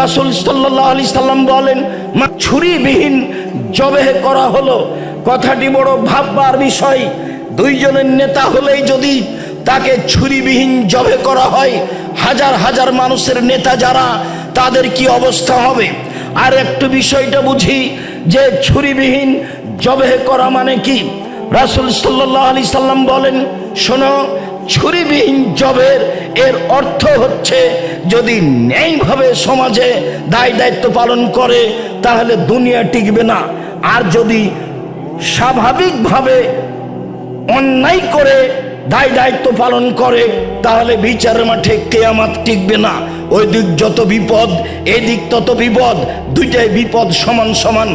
রাসুল সাল্লাহ আলি সাল্লাম বলেন, মা, ছুরিবিহীন জবে করা হলো। কথাটি বড় ভাববার বিষয়। দুইজনের নেতা হলেই যদি তাকে ছুরিবিহীন জবে করা হয়, হাজার হাজার মানুষের নেতা যারা, তাদের কি অবস্থা হবে? আর একটু বিষয়টা বুঝি, যে ছুরিবিহীন জবে করা মানে কি? রাসুল সাল্লাহ আলি সাল্লাম বলেন, শোনো ছুরিবিহীন জবের, এর অর্থ হচ্ছে যদি ন্যায়ভাবে সমাজে দায় দায়িত্ব পালন করে, তাহলে দুনিয়া টিকবে না। আর যদি স্বাভাবিকভাবে অন্যায় করে, দায় দায়িত্ব পালন করে, তাহলে বিচারের মাঠে কেয়ামাত টিকবে না। ওই দিক যত বিপদ, এদিক তত বিপদ, দুইটাই বিপদ সমান সমান।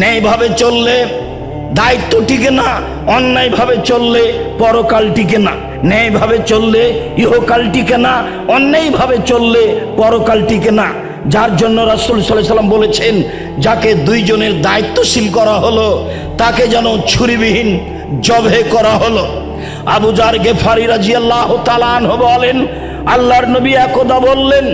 ন্যায়ভাবে চললে দায়িত্ব টিকে না, অন্যায়ভাবে চললে পরকাল টিকে না, ন্যায়ভাবে চললে ইহকাল টিকে না, অন্যায়ভাবে চললে পরকাল টিকে না। যার জন্য রাসুল সাল্লাম বলেছেন, যাকে দুইজনের দায়িত্বশীল করা হলো, তাকে যেন ছুরিবিহীন জবে করা হলো। আবু জার গেফারি রাজি আল্লাহ বলেন, আল্লাহর নবী একদা বললেন,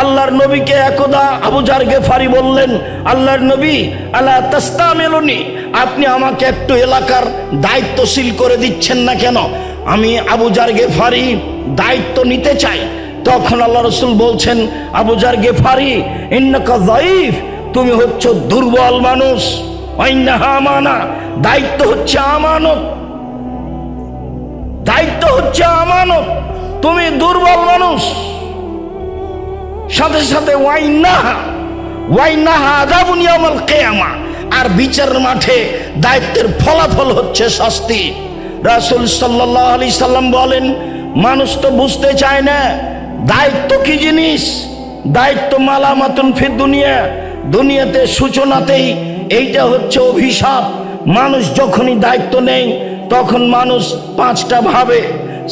আল্লাহর নবীকে একদা আবু জার গেফারি বললেন, আল্লাহর নবী আল্লাহ তাস্তা মেলনি আপনি আমাকে একটু এলাকার দায়িত্বশীল করে দিচ্ছেন না কেন? আমি আবু জার গেফারি দায়িত্ব নিতে চাই। তখন আল্লাহ রসুল বলছেন, আবু জার গেফারি, ইন্নাকা তুমি হচ্ছ দুর্বল মানুষ। অন্যাহা মানা দায়িত্ব হচ্ছে আমানত। দায়িত্ব হচ্ছে আমানত। তুমি দুর্বল মানুষ। সাথে সাথে ওয়াইনাহা ওয়াইনাহা আদাবুনিয়ামাল কেয়ামা। আর বিচারের মাঠে দায়িত্বের ফলাফল হচ্ছে শাস্তি। রাসুল সাল্লাহ আলি সাল্লাম বলেন, মানুষ তো বুঝতে চায় না, দায়িত্ব কি জিনিস? দায়িত্ব মালামাতুন ফির দুনিয়া। দুনিয়াতে সূচনাতেই এইটা হচ্ছে অভিশাপ। মানুষ যখনই দায়িত্ব নেই তখন মানুষ পাঁচটা ভাবে,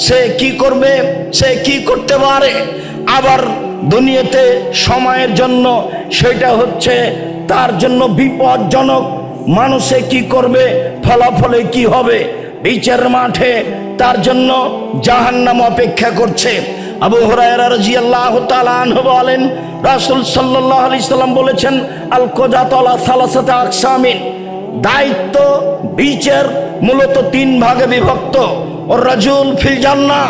সে কি করবে, সে কি করতে পারে? আবার দুনিয়াতে সময়ের জন্য সেটা হচ্ছে তার জন্য বিপজ্জনক। মানুষে কি করবে? ফলাফলে কি হবে? বিচার মাঠে তার জন্য জাহান্নাম অপেক্ষা করছে। আবু বলেন, রাসূল সাল্লাম বলেছেন আল আকসামিন। দায়িত্ব, বিচার মূলত তিন ভাগে বিভক্ত। ও রাজুল ফিল জান্না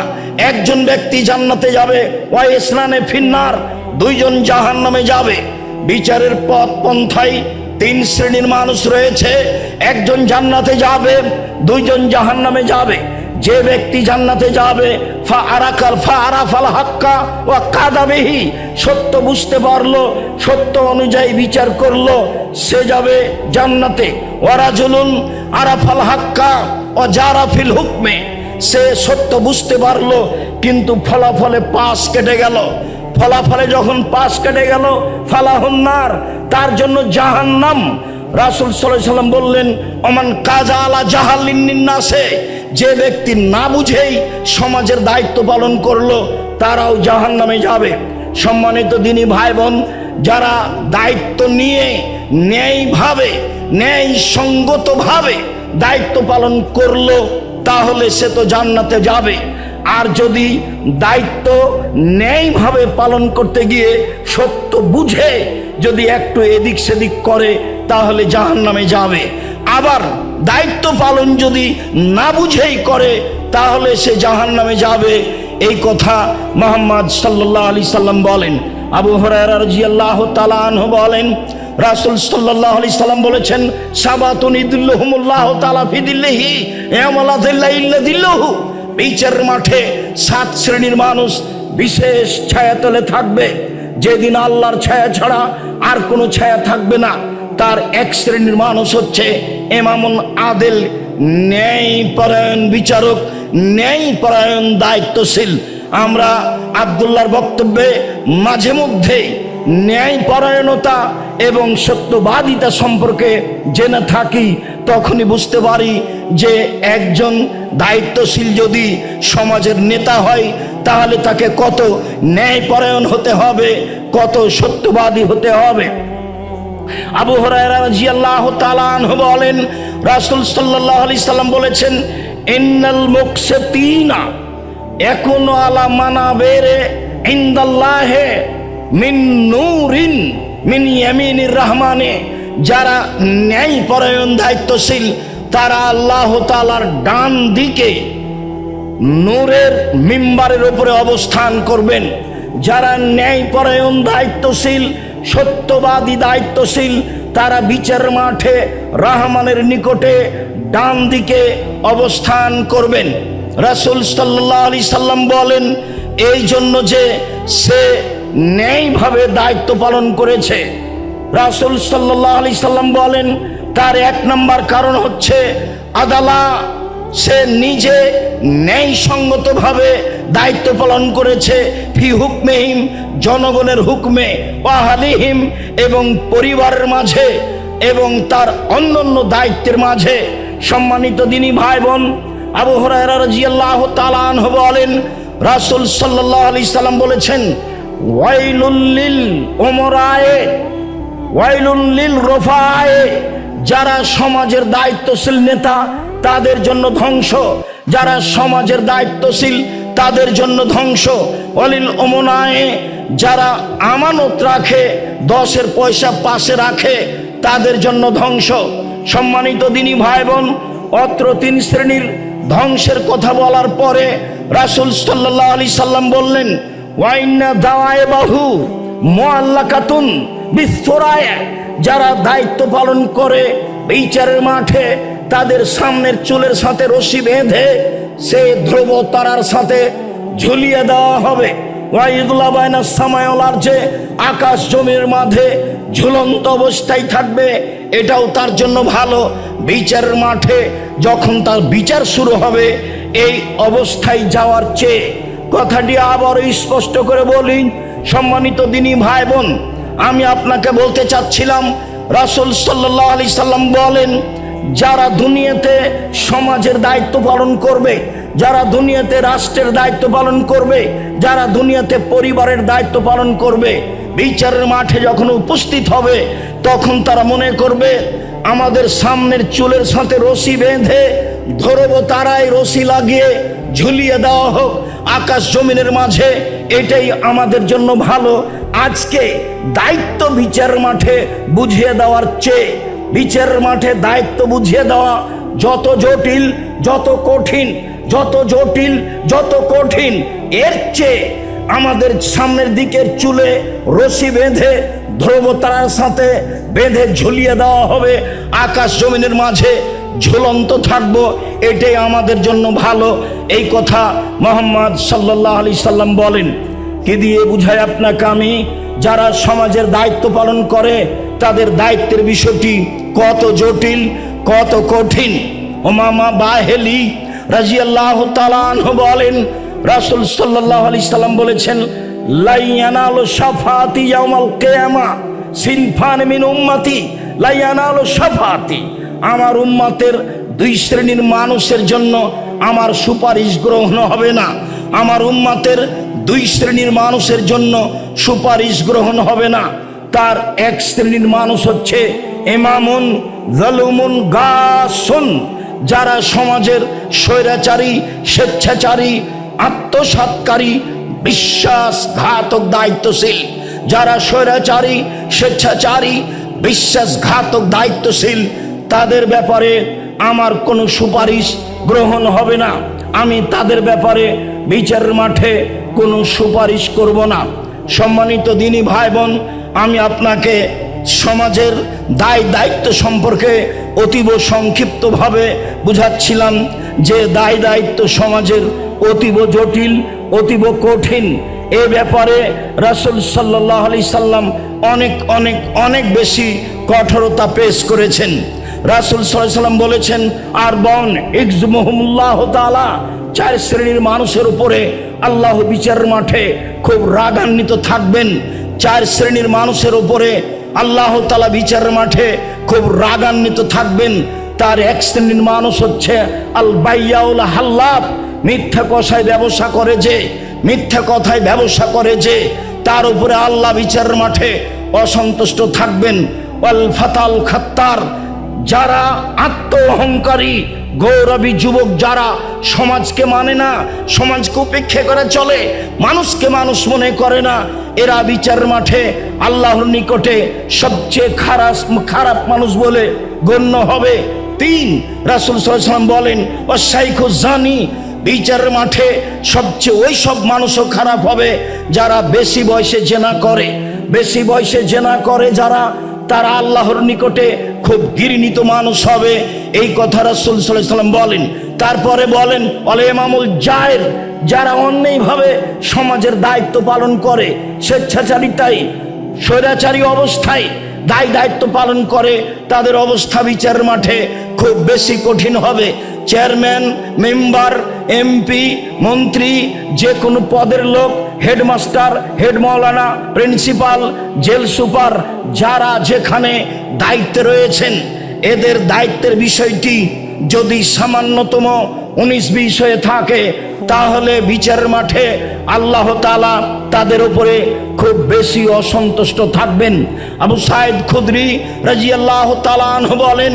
একজন ব্যক্তি জান্নাতে যাবে ওয়াই ইসলানে ফিন্নার, দুইজন জাহান্নামে যাবে। বিচারের পথ পন্থাই তিন শ্রেণির মানুষ রয়েছে। একজন জান্নাতে যাবে, দুইজন জাহান্নামে যাবে। যে ব্যক্তি জান্নাতে যাবে, ফা আরাকাল, ফা আরাফাল হাক্কা ও কাদাবেহি সত্য বুঝতে পারল, সত্য অনুযায়ী বিচার করল, সে যাবে জান্নাতে। ওরা জুলুন আরাফাল হাক্কা ও জারাফিল হুকমে, সে সত্য বুঝতে পারল, কিন্তু ফলাফলে পাশ কেটে গেল। ফলাফলে যখন পাশ কেটে গেল, ফালাহন্নার, তার জন্য জাহান্নাম। রাসুল সাল্লাম বললেন অমান কাজা আলা জাহালিন্নাসে যে ব্যক্তি না বুঝেই সমাজের দায়িত্ব পালন করল, তারাও জাহান নামে যাবে। সম্মানিত দিনী ভাই বোন যারা দায়িত্ব নিয়ে ন্যায়ভাবে ন্যায় সঙ্গতভাবে দায়িত্ব পালন করল, তাহলে সে তো জান্নাতে যাবে। আর যদি দায়িত্ব ন্যায়ভাবে পালন করতে গিয়ে সত্য বুঝে যদি একটু এদিক সেদিক করে, তাহলে জাহান নামে যাবে। আবার দায়িত্ব পালন যদি না বুঝেই করে, তাহলে সে জাহান নামে যাবে। এই কথা মোহাম্মদ সাল্লাহ আলি সাল্লাম বলেন। আবু হরার তালাহ বলেন, রাসুল সাল্লাহ আলি সাল্লাম বলেছেন, সাবাতুন ইদুল্লাহমুল্লাহ তালা ফিদিল্লাহি এমলাদিল্লাহ ইল্লা দিল্লাহু। বিচার মাঠে সাত শ্রেণির মানুষ বিশেষ ছায়াতলে থাকবে। যেদিন আল্লাহর ছায়া ছাড়া আর কোনো ছায়া থাকবে না। তার এক শ্রেণির মানুষ হচ্ছে এমামুন আদেল ন্যায় পরায়ণ বিচারক ন্যায় পরায়ণ দায়িত্বশীল। আমরা আবদুল্লাহর বক্তব্যে মাঝে মধ্যে ন্যায় পরায়ণতা এবং সত্যবাদিতা সম্পর্কে জেনে থাকি, তখনই বুঝতে পারি যে একজন দায়িত্বশীল যদি সমাজের নেতা হয়, তাহলে তাকে কত ন্যায়পরায়ণ হতে হবে, কত সত্যবাদী হতে হবে। আবু হরাইরাজিয়াল্লাহ তালান বলেন, রাসুল সাল্লাহ আলি সাল্লাম বলেছেন, ইন্নাল মুকসেতিনা একুন আলা মানা বেরে ইন্দাল্লাহে মিন নূরিন মিন ইয়ামিনির রহমানে, যারা ন্যায় পরায়ণ দায়িত্বশীল তারা আল্লাহ তাআলার ডান দিকে নূরের মিম্বারের উপরে অবস্থান করবেন। যারা ন্যায় পরায়ণ দায়িত্বশীল, সত্যবাদী, দায়িত্বশীল, তারা বিচার মাঠে রাহমানের নিকটে ডান দিকে অবস্থান করবেন। রাসূল সাল্লাহ আলি সাল্লাম বলেন এই জন্য যে সে ন্যায়ভাবে দায়িত্ব পালন করেছে। রাসূল সাল্লাহ আলি সাল্লাম বলেন তার এক নম্বর কারণ হচ্ছে আদালা, সে নিজে ন্যায়সঙ্গতভাবে দায়িত্ব পালন করেছে ফি হুকমেহিম, জনগণের হুকমে ওয়াহালিহিম এবং পরিবারের মাঝে এবং তার অন্যান্য দায়িত্বের মাঝে। সম্মানিত দিনী ভাই বোন আবু হরাইরা রাদিয়াল্লাহু তাআলা বলেন, রাসূল সাল্লাল্লাহু আলাইহি সাল্লাম বলেছেন, ওয়াইলুল লিল উমরায়ে ওয়াইলুন লিল রফায়ে। যারা সমাজের দায়িত্বশীল নেতা, তাদের জন্য ধ্বংস। যারা সমাজের দায়িত্বশীল, তাদের জন্য ধ্বংস। অলিল অমনায়ে যারা আমানত রাখে, দশের পয়সা পাশে রাখে, তাদের জন্য ধ্বংস। সম্মানিত দিনী ভাই বোন অত্র তিন শ্রেণির ধ্বংসের কথা বলার পরে রাসূল সাল্লাল্লাহু আলাইহি সাল্লাম বললেন, ওয়াইন্না দাওয়ায়ে বাহু মোয়াল্লাকাতুন বিস্তরায় যারা দায়িত্ব পালন করে বিচারের মাঠে, তাদের সামনের চুলের সাথে রশি বেঁধে সে ধ্রুব তারার সাথে ঝুলিয়ে দেওয়া হবে। ওয়াইদুল্লাহ বাইনা সামায়লার যে আকাশ জমির মাঝে ঝুলন্ত অবস্থায় থাকবে। এটাও তার জন্য ভালো। বিচারের মাঠে যখন তার বিচার শুরু হবে, এই অবস্থায় যাওয়ার চেয়ে কথাটি আবার স্পষ্ট করে বলি সম্মানিত দিনী ভাই বোন আমি আপনাকে বলতে চাচ্ছিলাম, রাসূল সাল্লাহ আলি সাল্লাম বলেন, যারা দুনিয়াতে সমাজের দায়িত্ব পালন করবে, যারা দুনিয়াতে রাষ্ট্রের দায়িত্ব পালন করবে, যারা দুনিয়াতে পরিবারের দায়িত্ব পালন করবে, বিচারের মাঠে যখন উপস্থিত হবে, তখন তারা মনে করবে, আমাদের সামনের চুলের সাথে রশি বেঁধে, ধরবো তারাই রশি লাগিয়ে ঝুলিয়ে দেওয়া হোক, আকাশ জমিনের মাঝে এটাই আমাদের জন্য ভালো। আজকে দায়িত্ব বিচার মাঠে বুঝিয়ে দেওয়ার চেয়ে বিচার মাঠে দায়িত্ব বুঝিয়ে দেওয়া যত জটিল, যত কঠিন, যত জটিল, যত কঠিন, এর চেয়ে আমাদের সামনের দিকের চুলে রশি বেঁধে ধ্রুবতারার সাথে বেঁধে ঝুলিয়ে দেওয়া হবে। আকাশ জমিনের মাঝে ঝুলন্ত থাকব, এটাই আমাদের জন্য ভালো। এই কথা মোহাম্মদ সাল্লাহ আলি সাল্লাম বলেন। কি দিয়ে বুঝায় আপনাকে আমি? যারা সমাজের দায়িত্ব পালন করে, তাদের দায়িত্বের বিষয়টি কত জটিল, কত কঠিন। ওমামা বাহেলি রাজিয়াল্লাহ তালাহ বলেন, রাসুল সাল্লাহ আলি সাল্লাম বলেছেন লাইয়ানালো সাফাতি মিন সাফাতি আমার উম্মাতের দুই শ্রেণির মানুষের জন্য আমার সুপারিশ গ্রহণ হবে না। আমার উম্মাতের দুই শ্রেণির মানুষের জন্য সুপারিশ গ্রহণ হবে না। তার এক শ্রেণির মানুষ হচ্ছে এমামুন জলুমুন, গাসুন, যারা সমাজের স্বৈরাচারী, স্বেচ্ছাচারী, আত্মসাৎকারী, বিশ্বাসঘাতক দায়িত্বশীল, যারা স্বৈরাচারী, স্বেচ্ছাচারী, বিশ্বাসঘাতক দায়িত্বশীল তাদের ব্যাপারে আমার কোনো সুপারিশ গ্রহণ হবে না। আমি তাদের ব্যাপারে বিচারের মাঠে কোনো সুপারিশ করব না। সম্মানিত দিনী ভাই বোন আমি আপনাকে সমাজের দায় দায়িত্ব সম্পর্কে অতীব সংক্ষিপ্তভাবে বুঝাচ্ছিলাম যে দায় দায়িত্ব সমাজের অতীব জটিল, অতীব কঠিন। এ ব্যাপারে রাসুল সাল্লাহ আলি সাল্লাম অনেক অনেক অনেক বেশি কঠোরতা পেশ করেছেন। রাসুল সাল্লাম বলেছেন, আর বন ইকজ মোহাম্মুল্লাহ তালা চার শ্রেণির মানুষের উপরে আল্লাহ বিচার মাঠে খুব রাগান্বিত থাকবেন। চার শ্রেণির মানুষের উপরে আল্লাহ তালা বিচার মাঠে খুব রাগান্বিত থাকবেন। তার এক শ্রেণির মানুষ হচ্ছে আল বাইয়াউল হাল্লাফ। মিথ্যা কথায় ব্যবসা করে যে, মিথ্যা কথায় ব্যবসা করে যে, তার উপরে আল্লাহ বিচার মাঠে অসন্তুষ্ট থাকবেন। ওয়াল ফাতাল খাত্তার যারা আত্ম অহংকারী গৌরবী যুবক যারা সমাজকে মানে না, সমাজকে উপেক্ষা করে চলে, মানুষকে মানুষ মনে করে না, এরা বিচার মাঠে, আল্লাহর নিকটে সবচেয়ে খারাপ খারাপ মানুষ বলে গণ্য হবে। তিন, রাসুল সাল্লাম বলেন ও শাইখু জানি বিচার মাঠে সবচেয়ে ওই সব মানুষও খারাপ হবে যারা বেশি বয়সে জেনা করে। বেশি বয়সে জেনা করে যারা তারা আল্লাহর নিকটে খুব ঘৃণিত মানুষ হবে। এই কথা রাসুল সাল্লাম বলেন। তারপরে বলেন, অলে মামুল জায়ের, যারা অন্যায়ভাবে সমাজের দায়িত্ব পালন করে স্বেচ্ছাচারিতাই স্বৈরাচারী অবস্থায় দায় দায়িত্ব পালন করে, তাদের অবস্থা বিচার মাঠে খুব বেশি কঠিন হবে। চেয়ারম্যান, মেম্বার, এমপি, মন্ত্রী যে কোনো পদের লোক হেডমাস্টার হেড মৌলানা প্রিন্সিপাল, জেল সুপার, যারা যেখানে দায়িত্বে রয়েছেন, এদের দায়িত্বের বিষয়টি যদি সামান্যতম উনিশ বিশ হয়ে থাকে, তাহলে বিচারের মাঠে আল্লাহ তালা তাদের উপরে খুব বেশি অসন্তুষ্ট থাকবেন। আবু সাইদ খুদরি রাজি আল্লাহ তালান বলেন,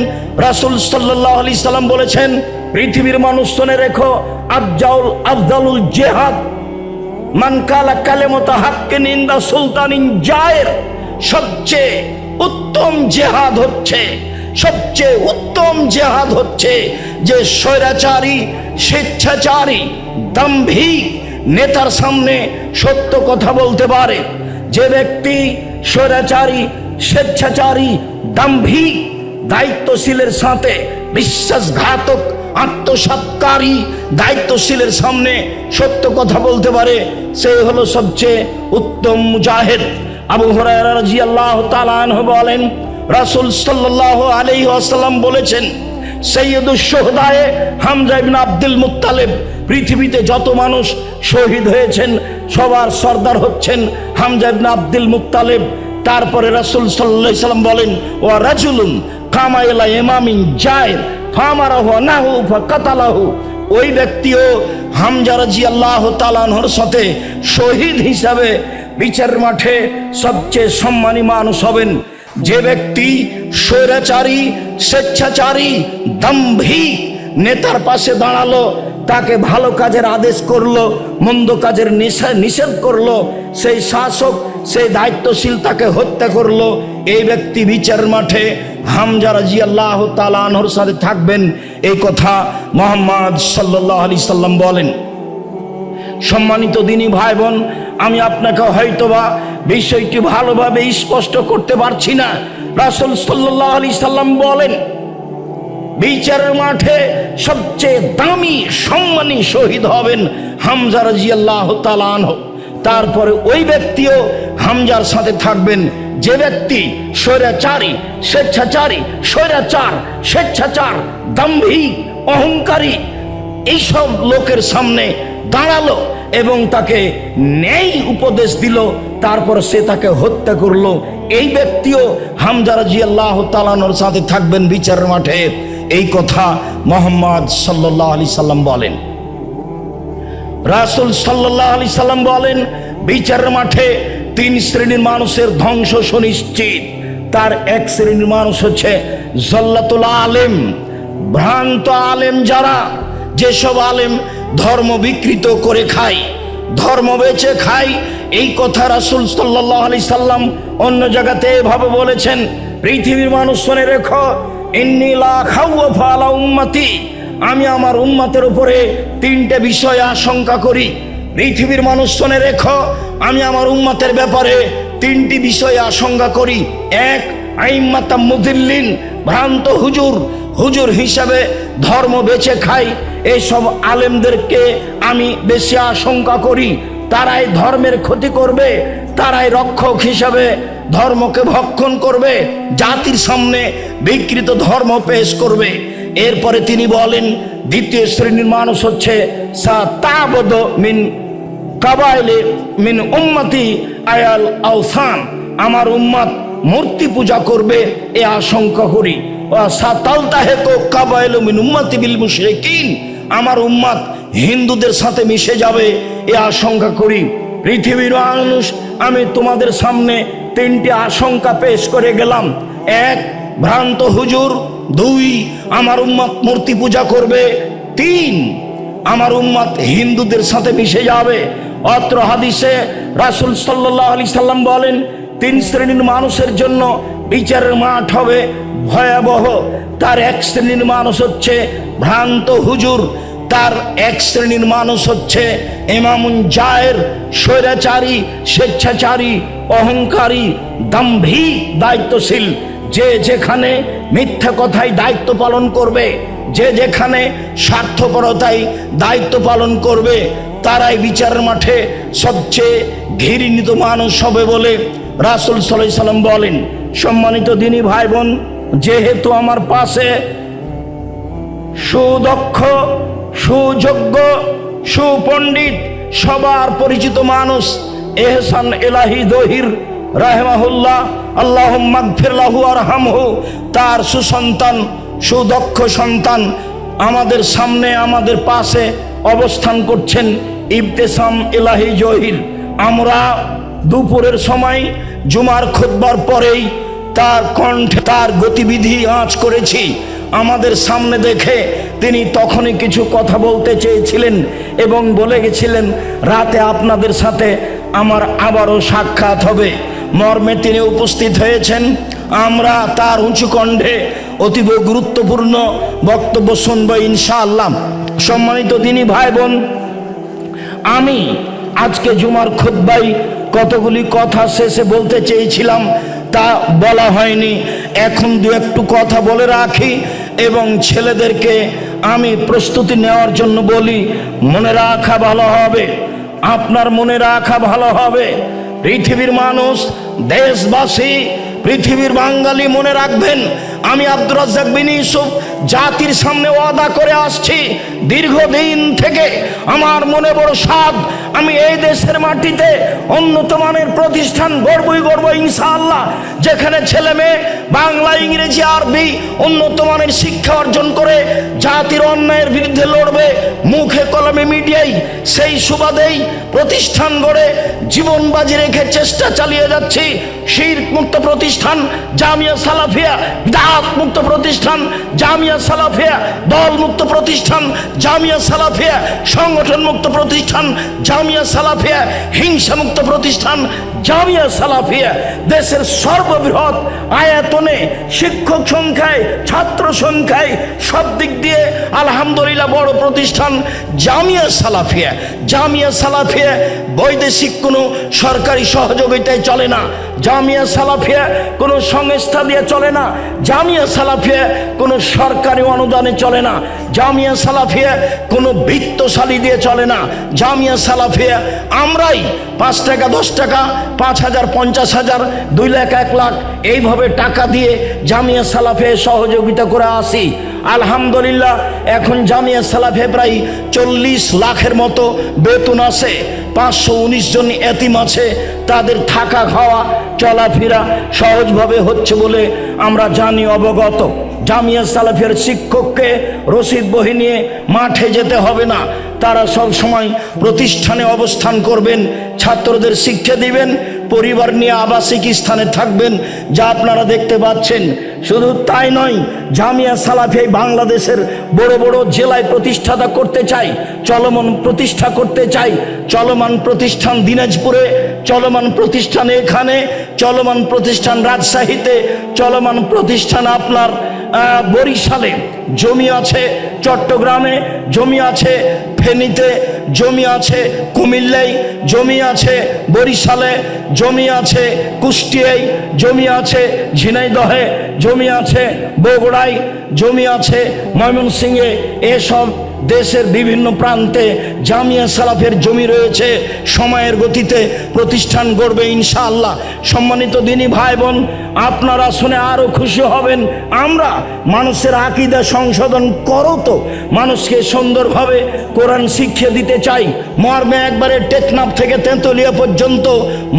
রাসুল সাল্লাহ আলি সাল্লাম বলেছেন, পৃথিবীর মানুষ শুনে রেখো, আফজাউল, আফজালুল জেহাদ মানকালা কালেমতা হাক্কে নিন্দা সুলতানিন জায়ের সবচেয়ে উত্তম জেহাদ হচ্ছে, সবচেয়ে উত্তম জেহাদ হচ্ছে যে স্বৈরাচারী, স্বেচ্ছাচারী, দাম্ভিক নেতার সামনে সত্য কথা বলতে পারে। যে ব্যক্তি স্বৈরাচারী, স্বেচ্ছাচারী, দাম্ভিক, দায়িত্বশীলের সাথে বিশ্বাসঘাতক আত্মসাৎকারী, দায়িত্বশীলের সামনে সত্য কথা বলতে পারে, সে হলো সবচেয়ে উত্তম মুজাহিদ। আবু হরাইরা রাদিয়াল্লাহু তাআলা আনহু বলেন, রাসূল সাল্লাল্লাহু আলাইহি ওয়াসাল্লাম বলেছেন সৈয়দুস সোহদায়ে হামজা ইবনে আব্দুল মুত্তালিব, পৃথিবীতে যত মানুষ শহীদ হয়েছেন, সবার সর্দার হচ্ছেন হামজা ইবনে আব্দুল মুত্তালিব। তারপরে রাসূল আলাইহি সাল্লাম বলেন ও রাজুলুন কামা ইলা ইমামিন জায়ের। ফামারাহু নাহু ফাকাতালাহু। ওই ব্যক্তিও হামজা রাদিয়াল্লাহু তাআলার সাথে শহীদ হিসাবে বিচার মাঠে সবচেয়ে সম্মানী মানুষ হবেন। যে ব্যক্তি স্বৈরাচারী, স্বেচ্ছাচারী, দাম্ভিক নেতার পাশে দাঁড়াল, তাকে ভালো কাজের আদেশ করল, মন্দ কাজের নিষে- নিষেধ করল, সেই শাসক, সেই দায়িত্বশীল তাকে হত্যা করল। এই ব্যক্তি বিচার মাঠে হামজা রাজি আল্লাহ তালানহর সাথে থাকবেন। এই কথা মোহাম্মদ সাল্লাহ আলি সাল্লাম বলেন। সম্মানিত দিনী ভাই বোন আমি আপনাকে হয়তোবা বিষয়টি ভালোভাবে স্পষ্ট করতে পারছি না। রাসুল সাল্লাহ আলি সাল্লাম বলেন, বিচারের মাঠে সবচেয়ে দামি সম্মানী শহীদ হবেন হামজা রাজিয়াল্লাহ তালান তারপরে ওই ব্যক্তিও হামজার সাথে থাকবেন। যে ব্যক্তি স্বৈরাচারী, স্বেচ্ছাচারী, স্বৈরাচার, স্বেচ্ছাচার, দাম্ভিক, অহংকারী, এইসব লোকের সামনে দাঁড়াল এবং তাকে ন্যায় উপদেশ দিল। তারপর সে তাকে হত্যা করল। এই ব্যক্তিও হামজা রাজি আল্লাহ তালানোর সাথে থাকবেন বিচারের মাঠে। এই কথা মোহাম্মদ সাল্লাহ আলি সাল্লাম বলেন। রাসুল সাল্লাহ আলি সাল্লাম বলেন বিচারের মাঠে তিন শ্রেণির মানুষের ধ্বংস সুনিশ্চিত। তার এক শ্রেণির মানুষ হচ্ছে জল্লাতুল আলেম। ভ্রান্ত আলেম যারা, যেসব আলেম ধর্ম বিকৃত করে খায়, ধর্ম বেচে খায়, এই কথা রাসুল সাল্লাহ আলি সাল্লাম অন্য জায়গাতে এভাবে বলেছেন, পৃথিবীর মানুষ শুনে রেখো ইন্নিলা খাওয়া ফালা আমি আমার উম্মাতের উপরে তিনটে বিষয় আশঙ্কা করি। পৃথিবীর মানুষ শোনে রেখো, আমি আমার উম্মাতের ব্যাপারে তিনটি বিষয় আশঙ্কা করি। এক আইম্মাতা মুদিল্লিন, ভ্রান্ত হুজুর। হুজুর হিসাবে ধর্ম বেছে খাই। এইসব আলেমদেরকে আমি বেশি আশঙ্কা করি। তারাই ধর্মের ক্ষতি করবে, তারাই রক্ষক হিসাবে ধর্মকে ভক্ষণ করবে, জাতির সামনে বিকৃত ধর্ম পেশ করবে। এরপরে তিনি বলেন, দ্বিতীয় শ্রেণির মানুষ হচ্ছে মিন কাবাইলে মিন উম্মতি আয়াল আওসান। আমার উম্মত মূর্তি পূজা করবে, এ আশঙ্কা করি। আমার উম্মত হিন্দুদের সাথে মিশে যাবে, এ আশঙ্কা করি। পৃথিবীর মানুষ, আমি তোমাদের সামনে তিনটি আশঙ্কা পেশ করে গেলাম। এক ভ্রান্ত হুজুর, দুই, আমার উম্মত মূর্তি পূজা করবে, তিন, আমার উম্মত হিন্দুদের সাথে মিশে যাবে। অত্র হাদিসে রাসুল সাল্লাহ আলি সাল্লাম বলেন, তিন শ্রেণির মানুষের জন্য বিচারের মাঠ হবে ভয়াবহ। তার এক শ্রেণির মানুষ হচ্ছে ভ্রান্ত হুজুর, তার এক শ্রেণির মানুষ হচ্ছে এমামুন জায়ের, স্বৈরাচারী, স্বেচ্ছাচারী, অহংকারী, দাম্ভিক, দায়িত্বশীল। যে যেখানে মিথ্যা কথায় দায়িত্ব পালন করবে, যে যেখানে স্বার্থপরতায় দায়িত্ব পালন করবে, তারাই বিচারের মাঠে সবচেয়ে ঘৃণিত মানুষ হবে বলে রাসুল সাল্লাহ সাল্লাম বলেন। সম্মানিত দিনী ভাই বোন যেহেতু আমার পাশে সুদক্ষ, সুযোগ্য, সুপণ্ডিত, সবার পরিচিত মানুষ এহসান এলাহি দহির রাহেমাহুল্লাহ আল্লাহ মাগফিরলাহু আর হামহু তার সুসন্তান, সুদক্ষ সন্তান আমাদের সামনে, আমাদের পাশে অবস্থান করছেন ইবতেসাম এলাহি জহির। আমরা দুপুরের সময় জুমার খুতবার পরেই তার কণ্ঠে তার গতিবিধি আঁচ করেছি। আমাদের সামনে দেখে তিনি তখনই কিছু কথা বলতে চেয়েছিলেন এবং বলে গেছিলেন, রাতে আপনাদের সাথে আমার আবারও সাক্ষাৎ হবে। মর্মে তিনি উপস্থিত হয়েছেন। আমরা তার উঁচু কণ্ঠে অতীব গুরুত্বপূর্ণ বক্তব্য শুনব ইনশাআল্লাহ। সম্মানিত তিনি ভাই বোন আমি আজকে জুমার খুদ্বাই কতগুলি কথা শেষে বলতে চেয়েছিলাম, তা বলা হয়নি। এখন দু একটু কথা বলে রাখি এবং ছেলেদেরকে আমি প্রস্তুতি নেওয়ার জন্য বলি, মনে রাখা ভালো হবে। আপনার মনে রাখা ভালো হবে। পৃথিবীর মানুষ দেশবাসী পৃথিবীর বাঙালি মনে রাখবেন। আমি আব্দুর রাজ্জাক বিন ইউসুফ জাতির সামনে ওয়াদা করে আসছি। দীর্ঘদিন থেকে আমার মনে বড় স্বাদ, আমি এই দেশের মাটিতে উন্নত মানের প্রতিষ্ঠান গড়বই গড়ব ইনশাআল্লাহ। যেখানে ছেলে মেয়ে, বাংলা, ইংরেজি, আরবি উন্নত মানের শিক্ষা অর্জন করে জাতির অন্যায়ের বিরুদ্ধে লড়বে। মুখে কলমে মিডিয়াই সেই সুবাদেই প্রতিষ্ঠান গড়ে জীবন বাজি রেখে চেষ্টা চালিয়ে যাচ্ছি। শির মুক্ত প্রতিষ্ঠান, জামিয়া সালাফিয়া দাঁত মুক্ত প্রতিষ্ঠান, জামিয়া সালাফিয়া দল মুক্ত প্রতিষ্ঠান, জামিয়া সালাফিয়া সংগঠন মুক্ত প্রতিষ্ঠান, জামিয়া সালাফিয়া হিংসা মুক্ত প্রতিষ্ঠান, জামিয়া সালাফিয়া দেশের সর্ববৃহৎ আয়তনে শিক্ষক সংখ্যায়, ছাত্র সংখ্যায় সব দিক দিয়ে আলহামদুলিল্লাহ বড় প্রতিষ্ঠান জামিয়া সালাফিয়া। জামিয়া সালাফিয়া বৈদেশিক কোনো সরকারি সহযোগিতায় চলে না। জামিয়া সালাফিয়া কোনো সংস্থা দিয়ে চলে না। জামিয়া সালাফিয়া কোনো সরকারি অনুদানে চলে না। জামিয়া সালাফিয়া কোনো বৃত্তশালী দিয়ে চলে না। জামিয়া সালাফিয়া আমরাই পাঁচ টাকা, দশ টাকা, পাঁচ হাজার, পঞ্চাশ হাজার, দুই লাখ, এক লাখ এইভাবে টাকা দিয়ে জামিয়া সালাফে সহযোগিতা করে আসি। আলহামদুলিল্লাহ, এখন জামিয়া সালাফে প্রায় চল্লিশ লাখের মতো বেতন আছে। পাঁচশো উনিশ জন এতিম আছে, তাদের থাকা খাওয়া, চলাফেরা সহজভাবে হচ্ছে বলে আমরা জানি অবগত। জামিয়া সালাফের শিক্ষককে রসিদ বহি নিয়ে মাঠে যেতে হবে না। তারা সব সময় প্রতিষ্ঠানে অবস্থান করবেন, ছাত্রদের শিক্ষা দিবেন, পরিবার নিয়ে আবাসিক স্থানে থাকবেন, যা আপনারা দেখতে পাচ্ছেন। শুধু তাই নয়, জামিয়া সালাফি বাংলাদেশের বড় বড় জেলায় প্রতিষ্ঠাতা করতে চাই চলমান প্রতিষ্ঠা করতে চাই চলমান প্রতিষ্ঠান দিনাজপুরে, চলমান প্রতিষ্ঠান এখানে, চলমান প্রতিষ্ঠান রাজশাহীতে, চলমান প্রতিষ্ঠান আপনার বরিশালে। জমি আছে চট্টগ্রামে, জমি আছে ফেনীতে জমি আছে কুমিল্লায়, জমি আছে বরিশালে, জমি আছে কুষ্টিয়াই জমি আছে ঝিনাইদহে, জমি আছে বগুড়ায়, জমি আছে ময়মনসিংহে, এসব দেশের বিভিন্ন প্রান্তে জামিয়া সালাফের জমি রয়েছে। সময়ের গতিতে প্রতিষ্ঠান গড়বে ইনশাআল্লাহ। সম্মানিত দিনী ভাই বোন আপনারা শুনে আরও খুশি হবেন। আমরা মানুষের আকিদা সংশোধন করো তো। মানুষকে সুন্দরভাবে কোরআন শিক্ষা দিতে চাই। মর্মে একবারে টেকনাফ থেকে তেঁতুলিয়া পর্যন্ত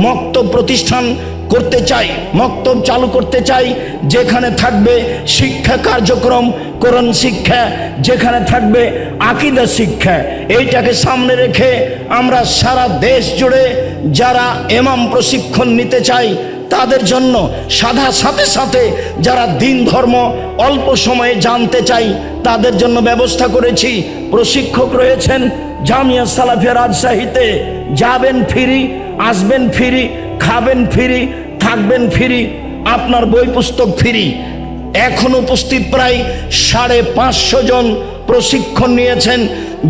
মক্ত প্রতিষ্ঠান করতে চাই, মক্তব চালু করতে চাই, যেখানে থাকবে শিক্ষা কার্যক্রম, কোরআন শিক্ষা, যেখানে থাকবে আকিদা শিক্ষা। এইটাকে সামনে রেখে আমরা সারা দেশ জুড়ে যারা এমাম প্রশিক্ষণ নিতে চাই, তাদের জন্য সাধা সাথে সাথে যারা দিন ধর্ম অল্প সময়ে জানতে চাই, তাদের জন্য ব্যবস্থা করেছি। প্রশিক্ষক রয়েছেন জামিয়া সালাফিয়া রাজশাহীতে। যাবেন ফিরি, আসবেন ফিরি খাবেন ফিরি, থাকবেন ফ্রি, আপনার বই পুস্তক ফিরি। এখন উপস্থিত প্রায় সাড়ে পাঁচশো জন প্রশিক্ষণ নিয়েছেন।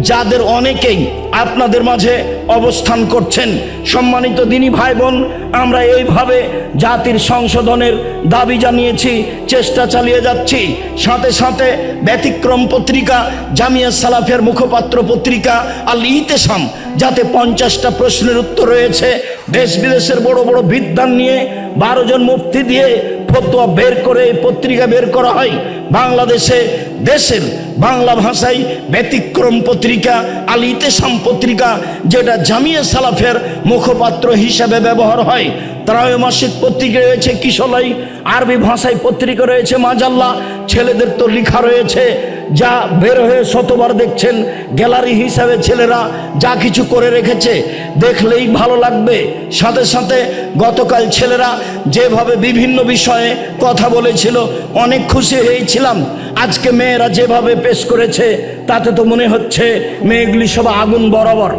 যাদের অনেকেই আপনাদের মাঝে অবস্থান করছেন, সম্মানিত দিনী ভাই বোন আমরা এইভাবে জাতির সংশোধনের দাবি জানিয়েছি, চেষ্টা চালিয়ে যাচ্ছি। সাথে সাথে ব্যতিক্রম পত্রিকা, জামিয়া সালাফের মুখপাত্র পত্রিকা, আল ইতেসাম, যাতে পঞ্চাশটা প্রশ্নের উত্তর রয়েছে, দেশ বিদেশের বড় বড় বিদ্যান নিয়ে বারো জন মুফতি দিয়ে ফতোয়া বের করে পত্রিকা বের করা হয়। বাংলাদেশে দেশের বাংলা ভাষায় ব্যতিক্রম পত্রিকা আল ইতেসাম পত্রিকা, যেটা জামিয়া সালাফের মুখপাত্র হিসাবে ব্যবহার হয়। তারাও মাসিক পত্রিকা রয়েছে কিশলাই, আরবি ভাষায় পত্রিকা রয়েছে মাজাল্লা ছেলেদের তো লেখা রয়েছে। যা বের হয়ে শতবার দেখছেন গ্যালারি হিসাবে ছেলেরা যা কিছু করে রেখেছে, দেখলেই ভালো লাগবে। সাথে সাথে গতকাল ছেলেরা যেভাবে বিভিন্ন বিষয়ে কথা বলেছিল, অনেক খুশি হয়েছিলাম। আজকে মেয়েরা যেভাবে পেশ করেছে, তাতে তো মনে হচ্ছে মেয়েগুলি সব আগুন বরাবর।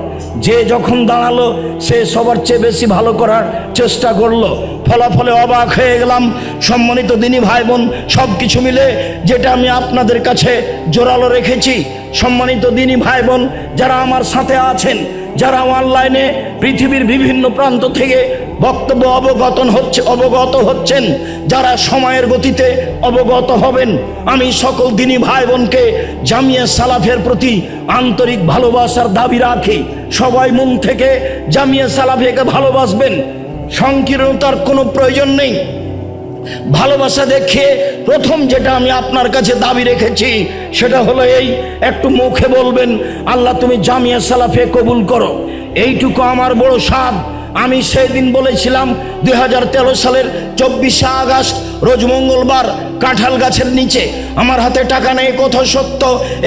যে যখন দাঁড়াল, সে সবার চেয়ে বেশি ভালো করার চেষ্টা করল। ফলাফলে অবাক হয়ে গেলাম। সম্মানিত দিনী ভাই বোন সব কিছু মিলে যেটা আমি আপনাদের কাছে জোরালো রেখেছি। সম্মানিত দিনী ভাই বোন যারা আমার সাথে আছেন যারা অনলাইনে পৃথিবীর বিভিন্ন প্রান্ত থেকে বক্তব্য অবগত হচ্ছে, অবগত হচ্ছেন, যারা সময়ের গতিতে অবগত হবেন, আমি সকল দিনী ভাই বোনকে জামিয়া সালাফের প্রতি আন্তরিক ভালোবাসার দাবি রাখি। সবাই মন থেকে জামিয়া সালাফেকে ভালোবাসবেন। সংকীর্ণতার কোনো প্রয়োজন নেই। ভালোবাসা দেখে প্রথম যেটা আমি আপনার কাছে দাবি রেখেছি, সেটা হলো এই, একটু মুখে বলবেন, আল্লাহ তুমি জামিয়া সালাফে কবুল করো। এইটুকু আমার বড় স্বাদ। আমি সেই দিন বলেছিলাম, দুই হাজার তেরো সালের চব্বিশে আগস্ট, রোজ মঙ্গলবার কাঁঠাল গাছের নিচে। আমার হাতে টাকা নেই কথা সত্য?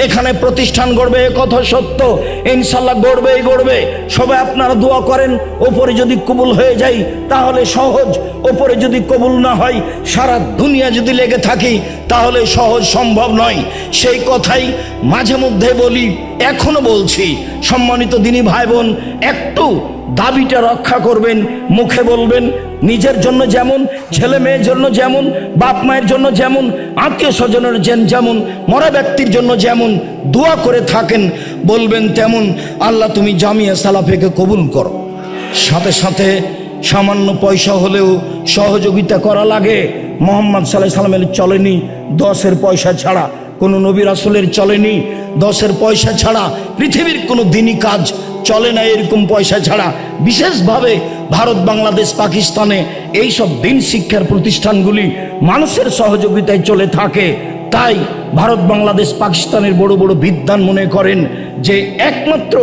এখানে প্রতিষ্ঠান গড়বে কথা সত্য? ইনশাল্লাহ গড়বেই গড়বে। সবাই আপনারা দোয়া করেন, ওপরে যদি কবুল হয়ে যায় তাহলে সহজ। ওপরে যদি কবুল না হয়, সারা দুনিয়া যদি লেগে থাকি, তাহলে সহজ সম্ভব নয়। সেই কথাই মাঝে মধ্যে বলি, এখনও বলছি। সম্মানিত দিনী ভাই বোন একটু দাবিটা রক্ষা করবেন, মুখে বলবেন, নিজের জন্য যেমন, ছেলে মেয়ের জন্য যেমন, বাপ মায়ের জন্য যেমন, আত্মীয় স্বজনের যেমন, মরা ব্যক্তির জন্য যেমন, দোয়া করে থাকেন, বলবেন তেমন, আল্লাহ তুমি জামিয়া সালাফেকে কবুল করো। সাথে সাথে সামান্য পয়সা হলেও সহযোগিতা করা লাগে। মোহাম্মদ সাল্লাহ সাল্লামের চলেনি, দশের পয়সা ছাড়া, কোনো নবী রাসুলের চলেনি। দশের পয়সা ছাড়া পৃথিবীর কোনো দিনই কাজ চলে না, এরকম পয়সা ছাড়া। বিশেষভাবে ভারত, বাংলাদেশ, পাকিস্তানে এই সব দিন শিক্ষার প্রতিষ্ঠানগুলি মানুষের সহযোগিতায় চলে থাকে। তাই ভারত, বাংলাদেশ, পাকিস্তানের বড় বড় বিদ্যান মনে করেন যে একমাত্র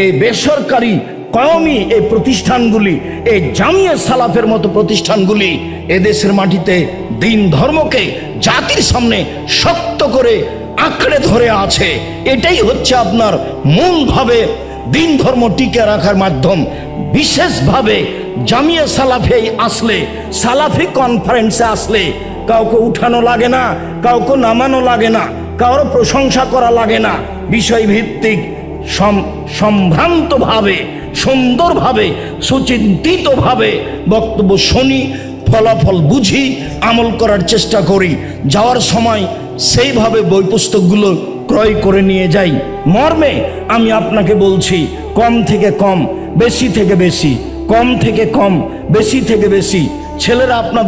এই বেসরকারি কয়মি এই প্রতিষ্ঠানগুলি এই জামিয়া সালাফের মতো প্রতিষ্ঠানগুলি এদেশের মাটিতে দিন ধর্মকে জাতির সামনে শক্ত করে আঁকড়ে ধরে আছে। এটাই হচ্ছে আপনার মূলভাবে দিন ধর্ম টিকে রাখার মাধ্যম। বিশেষভাবে জামিয়া সালাফে আসলে, সালাফি কনফারেন্সে আসলে কাউকে উঠানো লাগে না, কাউকে নামানো লাগে না, কারও প্রশংসা করা লাগে না। বিষয় ভিত্তিক সম- সম্ভ্রান্তভাবে, সুন্দরভাবে, সুচিন্তিতভাবে বক্তব্য শুনি, ফলাফল বুঝি, আমল করার চেষ্টা করি। যাওয়ার সময় সেইভাবে বই পুস্তকগুলো ক্রয় করে নিয়ে যাই। মর্মে আমি আপনাকে বলছি, কম থেকে কম, বেশি থেকে বেশি, কম থেকে কম, বেশি থেকে বেশি। ছেলেরা আপনাদের